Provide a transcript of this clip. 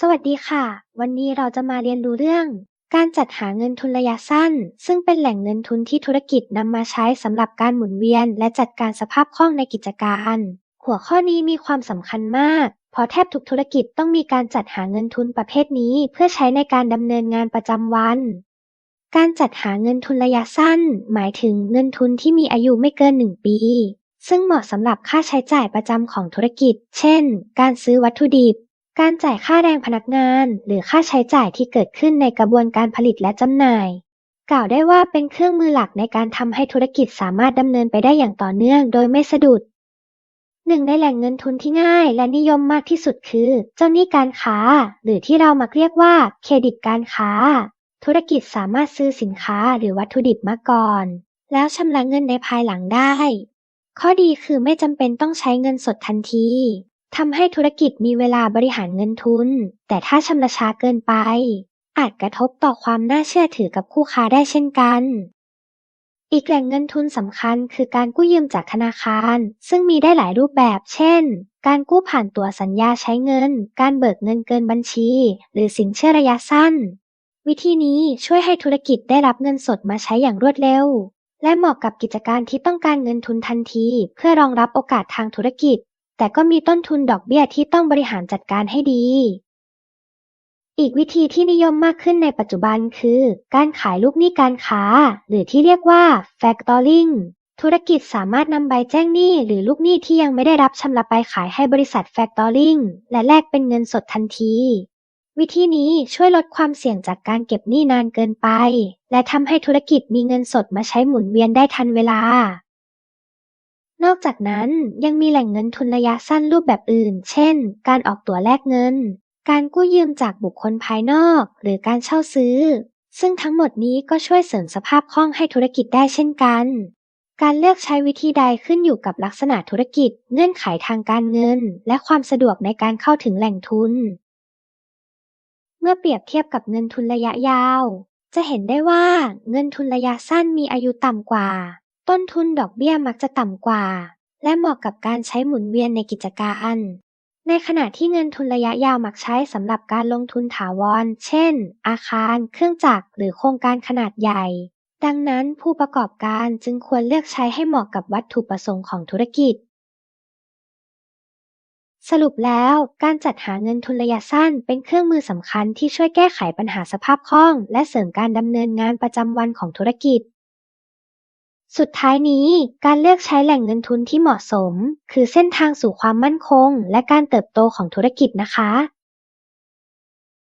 สวัสดีค่ะ วันนี้เราจะมาเรียนรู้เรื่อง การจัดหาเงินทุนระยะสั้น ซึ่งเป็นแหล่งเงินทุนที่ธุรกิจนำมาใช้สำหรับการหมุนเวียน และจัดการสภาพคล่องในกิจการ หัวข้อนี้มีความสำคัญมาก เพราะแทบทุกธุรกิจต้องมีการจัดหาเงินทุนประเภทนี้ เพื่อใช้ในการดำเนินงานประจำวัน การจัดหาเงินทุนระยะสั้น หมายถึงเงินทุนที่มีอายุไม่เกิน 1 ปีซึ่งเหมาะสำหรับค่าใช้จ่ายประจำของธุรกิจ เช่น การซื้อวัตถุดิบ การจ่ายค่าแรงพนักงาน หรือค่าใช้จ่ายที่เกิดขึ้นในกระบวนการผลิตและจำหน่าย กล่าวได้ว่าเป็นเครื่องมือหลักในการทำให้ธุรกิจสามารถดำเนินไปได้อย่างต่อเนื่องโดยไม่สะดุดหนึ่งในแหล่งเงินทุนที่ง่ายและนิยมมากที่สุดคือ เจ้าหนี้การค้า หรือที่เรามักเรียกว่าเครดิตการค้า ธุรกิจสามารถซื้อสินค้าหรือวัตถุดิบมาก่อน แล้วชำระเงินในภายหลังได้ ข้อดีคือไม่จำเป็นต้องใช้เงินสดทันที ทำให้ธุรกิจมีเวลาบริหารเงินทุน แต่ถ้าชำระช้าเกินไป อาจกระทบต่อความน่าเชื่อถือกับคู่ค้าได้เช่นกัน อีกแหล่งเงินทุนสำคัญคือการกู้ยืมจากธนาคาร ซึ่งมีได้หลายรูปแบบ เช่น การกู้ผ่านตัวสัญญาใช้เงิน การเบิกเงินเกินบัญชี หรือสินเชื่อระยะสั้น วิธีนี้ช่วยให้ธุรกิจได้รับเงินสดมาใช้อย่างรวดเร็ว และเหมาะกับกิจการที่ต้องการเงินทุนทันที เพื่อรองรับโอกาสทางธุรกิจ แต่ก็มีต้นทุนดอกเบี้ยที่ต้องบริหารจัดการให้ดี อีกวิธีที่นิยมมากขึ้นในปัจจุบันคือ การขายลูกหนี้การค้า หรือที่เรียกว่า factoring ธุรกิจสามารถนำใบแจ้งหนี้หรือลูกหนี้ที่ยังไม่ได้รับชำระไปขายให้บริษัท factoring และแลกเป็นเงินสดทันที วิธีนี้ช่วยลดความเสี่ยงจากการเก็บหนี้นานเกินไป และทำให้ธุรกิจมีเงินสดมาใช้หมุนเวียนได้ทันเวลา นอกจากนั้นยังมีแหล่งเงินทุนระยะสั้นรูปแบบอื่น เช่น การออกตั๋วแลกเงิน การกู้ยืมจากบุคคลภายนอก หรือการเช่าซื้อ ซึ่งทั้งหมดนี้ก็ช่วยเสริมสภาพคล่องให้ธุรกิจได้เช่นกัน การเลือกใช้วิธีใดขึ้นอยู่กับลักษณะธุรกิจ เงื่อนไขทางการเงิน และความสะดวกในการเข้าถึงแหล่งทุน เมื่อเปรียบเทียบกับเงินทุนระยะยาว จะเห็นได้ว่าเงินทุนระยะสั้นมีอายุต่ำกว่า ต้นทุนดอกเบี้ยมักจะต่ำกว่า และเหมาะกับการใช้หมุนเวียนในกิจการ ในขณะที่เงินทุนระยะยาวมักใช้สำหรับการลงทุนถาวร เช่น อาคาร เครื่องจักร หรือโครงการขนาดใหญ่ ดังนั้นผู้ประกอบการจึงควรเลือกใช้ให้เหมาะกับวัตถุประสงค์ของธุรกิจ สรุปแล้ว การจัดหาเงินทุนระยะสั้นเป็นเครื่องมือสำคัญที่ช่วยแก้ไขปัญหาสภาพคล่อง และเสริมการดำเนินงานประจำวันของธุรกิจ สุดท้ายนี้การเลือกใช้แหล่งเงินทุนที่เหมาะสม คือเส้นทางสู่ความมั่นคงและการเติบโตของธุรกิจนะคะ